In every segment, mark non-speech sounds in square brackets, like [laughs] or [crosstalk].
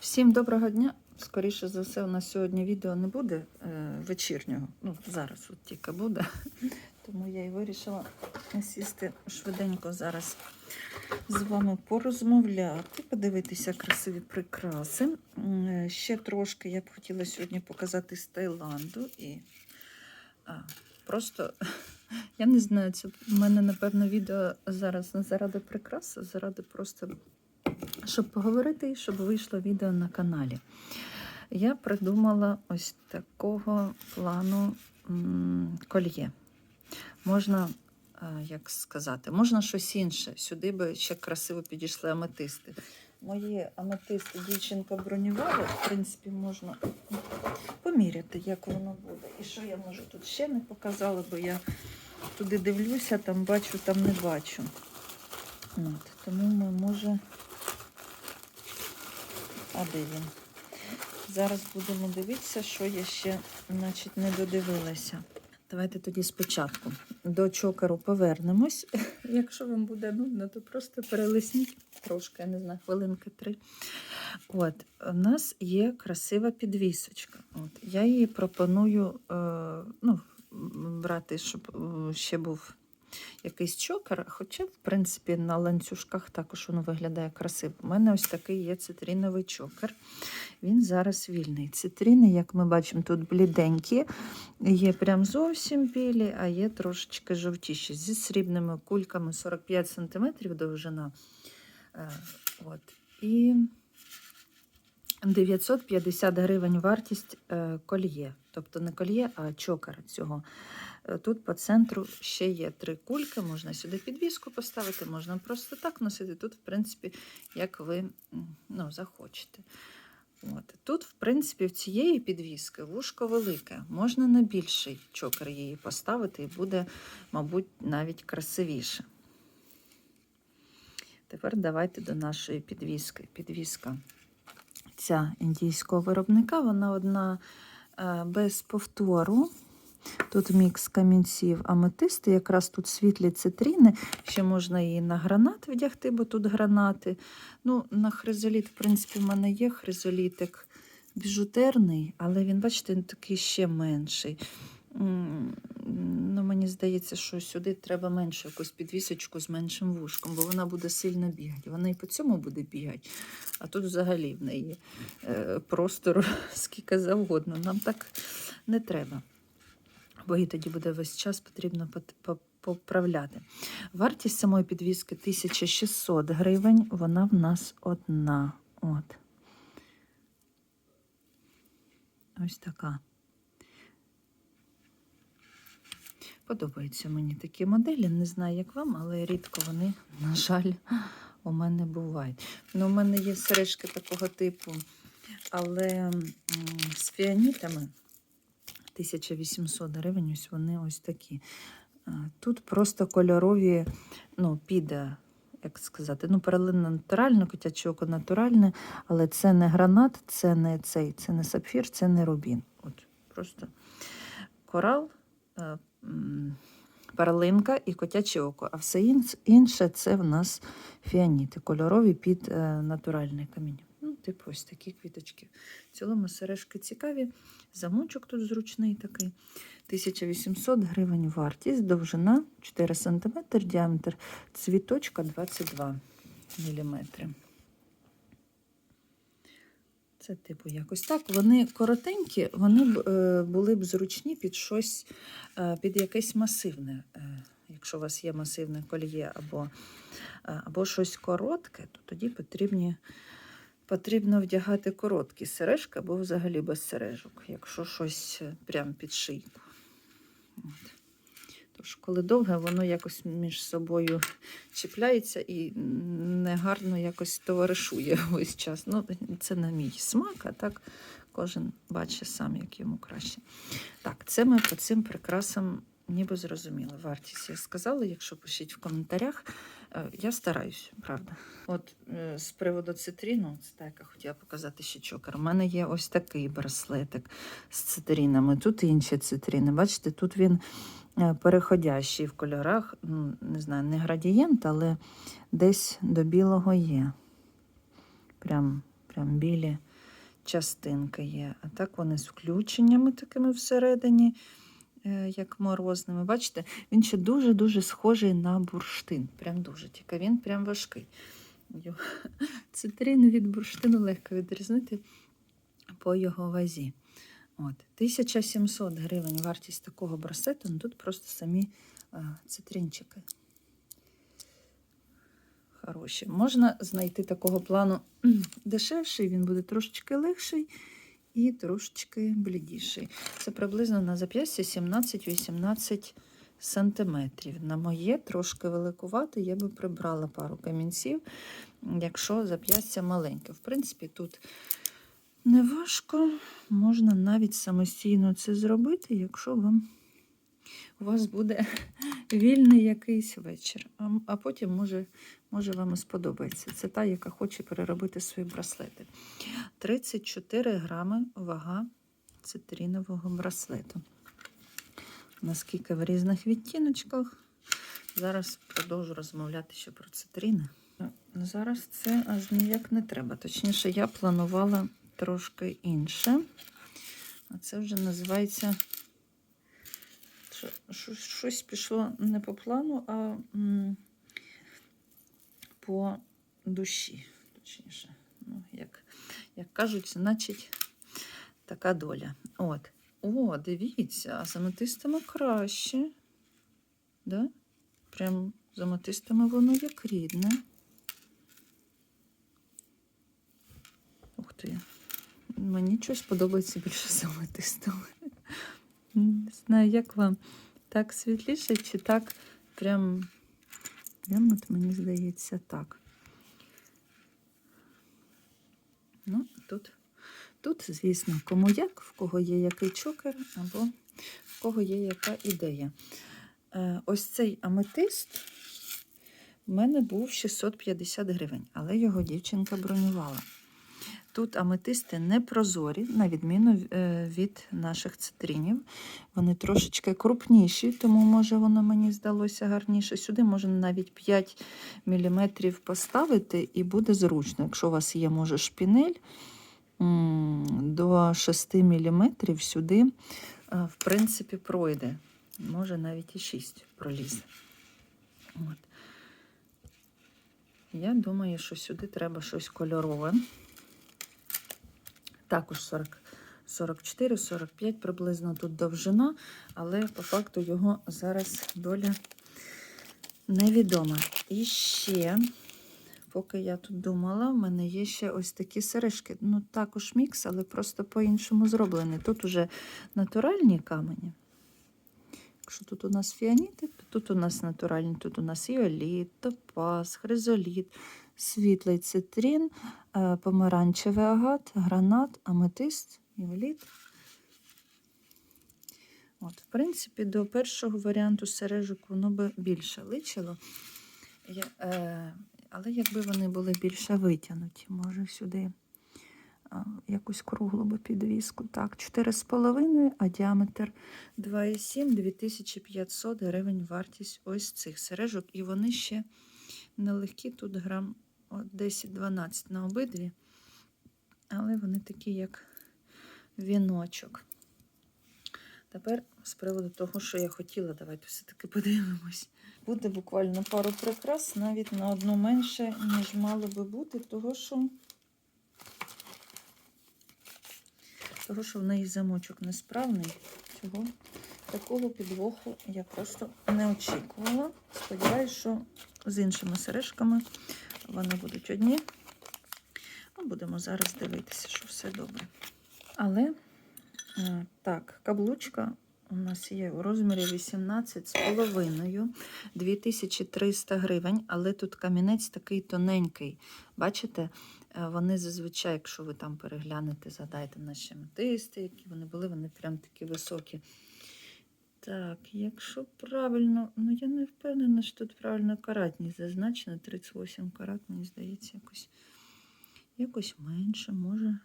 Всім доброго дня. Скоріше за все, у нас сьогодні відео не буде е, вечірнього. Ну, зараз от тільки буде. [laughs] Тому я і вирішила сісти швиденько зараз з вами порозмовляти, подивитися красиві прикраси. Е, Ще трошки я б хотіла сьогодні показати з Таїланду. І а, просто [laughs] я не знаю, це в мене, напевно, відео зараз не заради прикрас, а заради просто щоб поговорити і щоб вийшло відео на каналі. Я придумала ось такого плану кольє. Можна, е, як сказати, можна щось інше. Сюди би ще красиво підійшли аметисти. Мої аметисти дівчинка бронювала, в принципі, можна поміряти, як воно буде. І що я можу тут ще не показала, бо я туди дивлюся, там бачу, там не бачу. От, тому ми може. А? Зараз будемо дивитися, що я ще значить, не додивилася. Давайте тоді спочатку до чокеру повернемось. [laughs] Якщо вам буде нудно, то просто перелисніть трошки, я не знаю, хвилинки три. От, у нас є красива підвісочка. От, я її пропоную е, ну, брати, щоб е, ще був якийсь чокер, хоча, в принципі, на ланцюжках також воно виглядає красиво. У мене ось такий є цитріновий чокер. Він зараз вільний. Цитріни, як ми бачимо, тут бліденькі, є прям зовсім білі, а є трошечки жовтіші. Зі срібними кульками 45 см довжина. Е, От. І 950 гривень вартість е, кольє. Тобто не кольє, а чокер цього. Е, Тут по центру ще є три кульки, можна сюди підвіску поставити, можна просто так носити. Тут, в принципі, як ви ну, захочете. От. Тут, в принципі, в цієї підвіски вушко велике. Можна на більший чокер її поставити і буде, мабуть, навіть красивіше. Тепер давайте до нашої підвіски. Підвіска ця індійського виробника, вона одна е, без повтору. Тут мікс камінців аметисти, якраз тут світлі цитріни. Ще можна її на гранат вдягти, бо тут гранати. Ну, На хризоліт, в принципі, в мене є хризолітик біжутерний, але він, бачите, він такий ще менший. Ну, Мені здається, що сюди треба менше якусь підвісочку з меншим вушком, бо вона буде сильно бігати. Вона і по цьому буде бігати, а тут взагалі в неї е, простору [laughs] скільки завгодно. Нам так не треба бо тоді буде весь час потрібно поправляти. Вартість самої підвіски 1600 гривень, вона в нас одна. От. Ось така. Подобаються мені такі моделі. Не знаю, як вам, але рідко вони, на жаль, у мене бувають. Ну, у мене є сережки такого типу, але з фіанітами 1800 гривень, ось вони ось такі. Тут просто кольорові, ну, піде, як сказати, ну, перлина натуральна, котяче око натуральне, але це не гранат, це не цей, це не сапфір, це не рубін. От просто корал, е, перлинка і котяче око. А все інше це в нас фіаніти, кольорові під е, натуральне каміння. Ну, типу, ось такі квіточки. В цілому сережки цікаві. Замочок тут зручний такий. 1800 гривень вартість, довжина 4 см, діаметр цвіточка 22 мм. Це, типу, якось так. Вони коротенькі, вони б е, були б зручні під щось, е, під якесь масивне. Е, якщо у вас є масивне кольє або, або щось коротке, то тоді потрібні потрібно вдягати короткі сережки або взагалі без сережок, якщо щось е, прямо під шийку. От. Тож, коли довге, воно якось між собою чіпляється і негарно якось товаришує [laughs] весь час. Ну, це на мій смак, а так кожен бачить сам, як йому краще. Так, це ми по цим прикрасам ніби зрозуміли. Вартість я сказала, якщо пишіть в коментарях. Е, Я стараюсь, правда. От е, з приводу цитріну, це так, я хотіла показати ще чокер. У мене є ось такий браслетик з цитрінами. Тут інші цитріни. Бачите, тут він е, переходящий в кольорах. Ну, не знаю, не градієнт, але десь до білого є. Прям прям білі частинки є. А так вони з включеннями такими всередині, як морозними. Бачите, він ще дуже-дуже схожий на бурштин. Прям дуже, тільки він прям важкий. [laughs] Цитрин від бурштину легко відрізнити по його вазі. От, 1700 гривень вартість такого браслету, ну тут просто самі а, цитринчики. Хороші. Можна знайти такого плану [clears throat] дешевший, він буде трошечки легший і трошечки блідіший. Це приблизно на зап'ястя 17-18 сантиметрів. На моє трошки великувати, я би прибрала пару камінців, якщо зап'ястя маленьке. В принципі, тут не важко, можна навіть самостійно це зробити, якщо вам у вас буде вільний якийсь вечір. А, а потім може, може вам і сподобається. Це та, яка хоче переробити свої браслети. 34 грами вага цитрінового браслету. Наскільки в різних відтіночках. Зараз продовжу розмовляти ще про цитрини. Зараз це аж ніяк не треба. Точніше, я планувала трошки інше. А це вже називається щось пішло не по плану, а по душі. Точніше, ну, як, як кажуть, значить, така доля. От. О, дивіться, а з аметистами краще. Да? Прям з аметистами воно як рідне. Ух ти. Мені щось подобається більше з аметистами. Не знаю, як вам так світліше, чи так прям, прям от мені здається так. Ну, тут, тут, звісно, кому як, в кого є який чокер, або в кого є яка ідея. Е, ось цей аметист в мене був 650 гривень, але його дівчинка бронювала. Тут аметисти не прозорі, на відміну е, від наших цитринів. Вони трошечки крупніші, тому може воно мені здалося гарніше. Сюди можна навіть 5 мм поставити і буде зручно. Якщо у вас є, може, шпінель до 6 мм сюди, е, в принципі, пройде. Може навіть і 6 пролізе. От. Я думаю, що сюди треба щось кольорове. Також 40, 44-45 приблизно тут довжина, але по факту його зараз доля невідома. І ще, поки я тут думала, в мене є ще ось такі сережки. Ну, також мікс, але просто по-іншому зроблений. Тут уже натуральні камені. Якщо тут у нас фіаніти, то тут у нас натуральні, тут у нас іоліт, топаз, хризоліт, світлий цитрин, е, помаранчевий агат, гранат, аметист, іоліт. От, в принципі, до першого варіанту сережок воно би більше личило. Я, е, але якби вони були більше витягнуті, може сюди а, якусь круглу би підвіску. Так, 4,5, а діаметр 2,7, 2500 гривень вартість ось цих сережок. І вони ще нелегкі, тут грам 10-12 на обидві, але вони такі, як віночок. Тепер з приводу того, що я хотіла, давайте все-таки подивимось. Буде буквально пару прикрас, навіть на одну менше, ніж мало би бути, того що, того, що в неї замочок несправний. Цього такого підвоху я просто не очікувала. Сподіваюсь, що з іншими сережками вони будуть одні. Ну, будемо зараз дивитися, що все добре. Але е, так, каблучка у нас є у розмірі 18 з половиною, 2300 гривень, але тут камінець такий тоненький. Бачите, Е, вони зазвичай, якщо ви там переглянете, згадайте наші аметисти, які вони були, вони прям такі високі. Так, якщо правильно, ну я не впевнена, що тут правильно каратність зазначена. 38 карат, мені здається, якось, якось менше, може.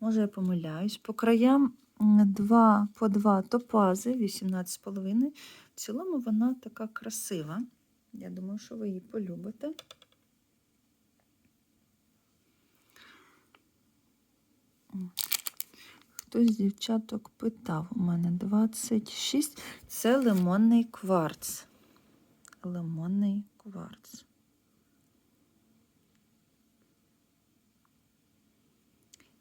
Може, я помиляюсь. По краям м, два, по два топази, 18,5. В цілому вона така красива. Я думаю, що ви її полюбите. Хтось з дівчаток питав. У мене 26. Це лимонний кварц. Лимонний кварц.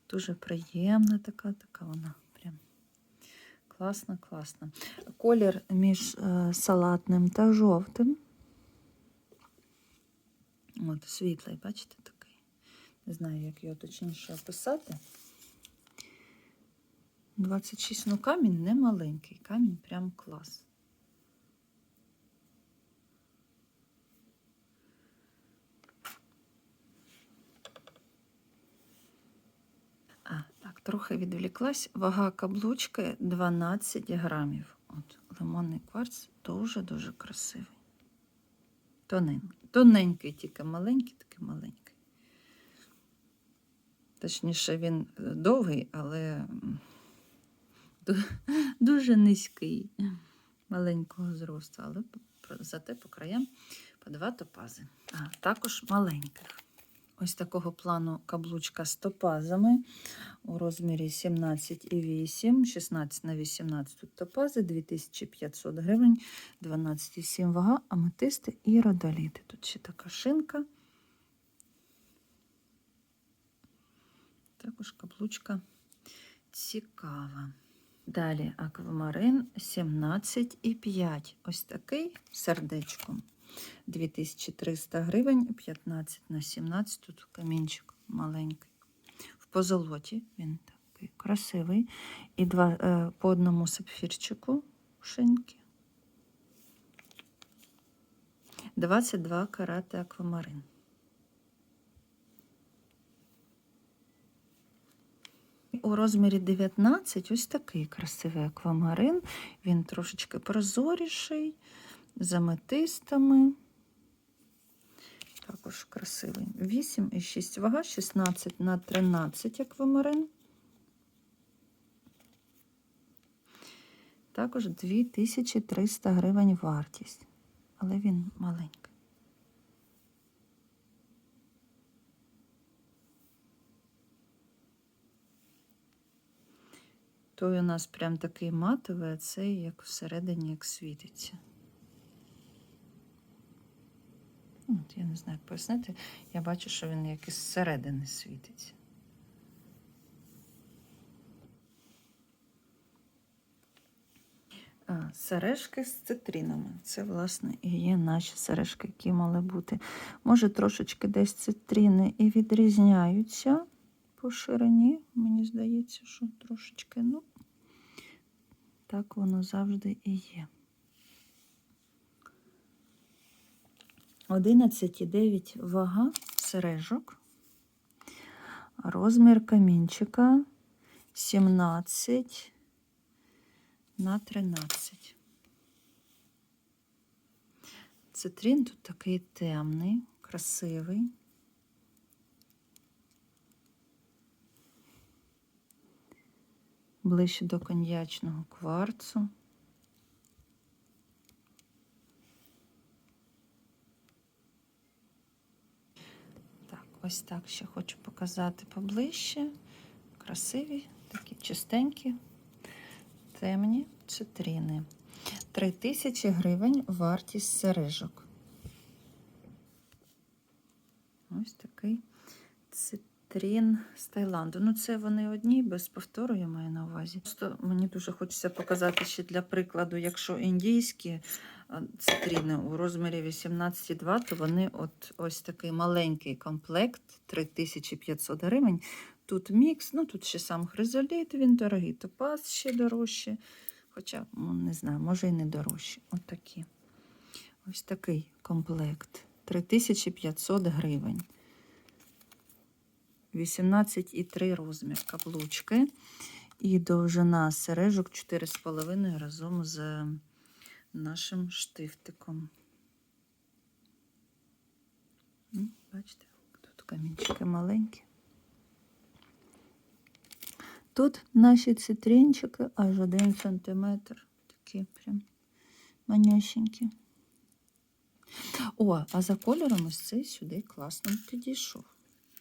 Дуже приємна така, така вона прям класна, класна. Колір між е, салатним та жовтим. От, світлий, бачите, такий. Не знаю, як його точніше описати. 26, ну камінь не маленький, камінь прям клас. А, так, трохи відвліклась. Вага каблучки 12 грамів. От, лимонний кварц дуже-дуже красивий. Тоненький. Тоненький, тільки маленький, такий маленький. Точніше, він е, довгий, але дуже низький, маленького зросту, але зате по краям по два топази. А, також маленьких. Ось такого плану каблучка з топазами у розмірі 17,8, 16 на 18 тут топази, 2500 гривень, 12,7 вага, аметисти і родоліти. Тут ще така шинка. Також каблучка цікава. Далі аквамарин 17,5. Ось такий сердечком. 2300 гривень, 15 на 17. Тут камінчик маленький. В позолоті він такий красивий. І два е, по одному сапфірчику шинки. 22 карати аквамарин. У розмірі 19 ось такий красивий аквамарин. Він трошечки прозоріший, з аметистами. Також красивий. 8 і 6 вага, 16 на 13 аквамарин. Також 2300 гривень вартість, але він маленький. Той у нас прям такий матовий, а цей як всередині як світиться. От, я не знаю, як пояснити. Я бачу, що він як із середини світиться. А, сережки з цитринами. Це, власне, і є наші сережки, які мали бути. Може, трошечки десь цитрини і відрізняються по ширині. Мені здається, що трошечки, ну, так воно завжди і є. 11,9 вага сережок. Розмір камінчика 17 на 13. Цитрин тут такий темний, красивий. Ближче до коньячного кварцу. Так, ось так ще хочу показати поближче. Красиві, такі чистенькі, темні цитрини. 3000 гривень вартість сережок. Ось такий цитрин з Таїланду. Ну, це вони одні, без повтору, я маю на увазі. Просто мені дуже хочеться показати ще для прикладу, якщо індійські а, цитрини у розмірі 18,2, то вони от ось такий маленький комплект 3500 гривень. Тут мікс, ну тут ще сам хризоліт, він дорогий, топаз ще дорожче. Хоча, ну, не знаю, може і не дорожче. От такі. Ось такий комплект. 3500 гривень. 18,3 розмір каблучки. І довжина сережок 4,5 разом з нашим штифтиком. Бачите, тут камінчики маленькі. Тут наші цитринчики аж один сантиметр. Такі прям манюсенькі. О, а за кольором ось цей сюди класно підійшов.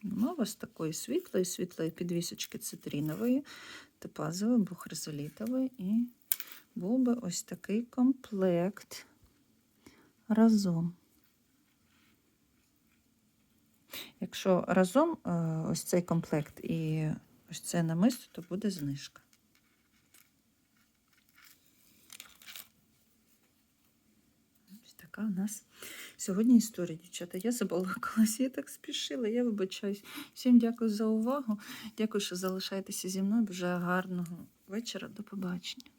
Нема ось такої світлої, світлої підвісочки цитрінової, топазової або. І був би ось такий комплект разом. Якщо разом е, ось цей комплект і ось це намисто, то буде знижка. Ось така у нас сьогодні історія, дівчата. Я забалакалась, я так спішила, я вибачаюсь. Всім дякую за увагу. Дякую, що залишаєтеся зі мною. Бажаю гарного вечора. До побачення.